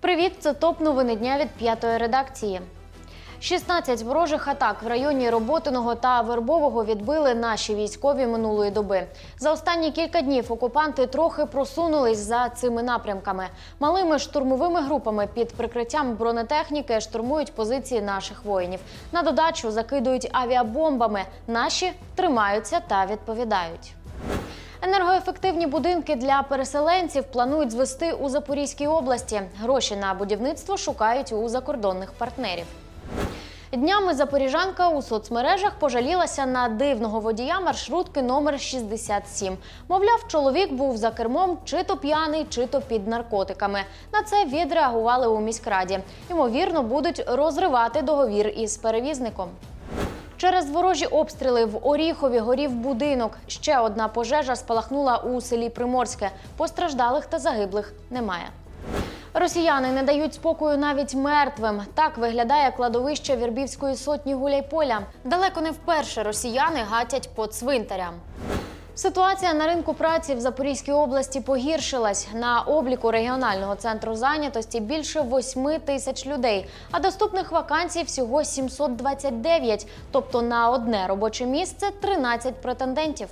Привіт, це топ новини дня від п'ятої редакції. 16 ворожих атак в районі Роботиного та Вербового відбили наші військові минулої доби. За останні кілька днів окупанти трохи просунулись за цими напрямками. Малими штурмовими групами під прикриттям бронетехніки штурмують позиції наших воїнів. На додачу закидують авіабомбами. Наші тримаються та відповідають. Енергоефективні будинки для переселенців планують звести у Запорізькій області. Гроші на будівництво шукають у закордонних партнерів. Днями запоріжанка у соцмережах пожалілася на дивного водія маршрутки номер 67. Мовляв, чоловік був за кермом чи то п'яний, чи то під наркотиками. На це відреагували у міськраді. Ймовірно, будуть розривати договір із перевізником. Через ворожі обстріли в Оріхові горів будинок. Ще одна пожежа спалахнула у селі Приморське. Постраждалих та загиблих немає. Росіяни не дають спокою навіть мертвим. Так виглядає кладовище Вірбівської сотні Гуляйполя. Далеко не вперше росіяни гатять по цвинтарям. Ситуація на ринку праці в Запорізькій області погіршилась. На обліку регіонального центру зайнятості більше 8 тисяч людей, а доступних вакансій всього 729, тобто на одне робоче місце 13 претендентів.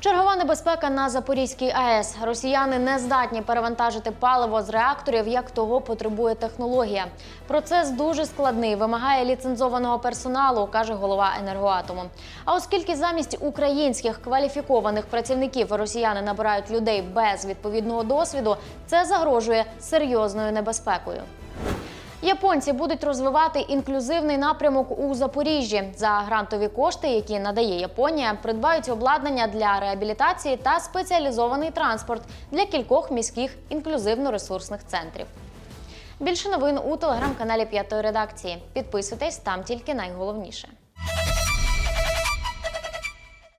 Чергова небезпека на Запорізькій АЕС. Росіяни не здатні перевантажити паливо з реакторів, як того потребує технологія. Процес дуже складний, вимагає ліцензованого персоналу, каже голова енергоатому. А оскільки замість українських кваліфікованих працівників росіяни набирають людей без відповідного досвіду, це загрожує серйозною небезпекою. Японці будуть розвивати інклюзивний напрямок у Запоріжжі. За грантові кошти, які надає Японія, придбають обладнання для реабілітації та спеціалізований транспорт для кількох міських інклюзивно-ресурсних центрів. Більше новин у телеграм-каналі П'ятої редакції. Підписуйтесь там тільки найголовніше.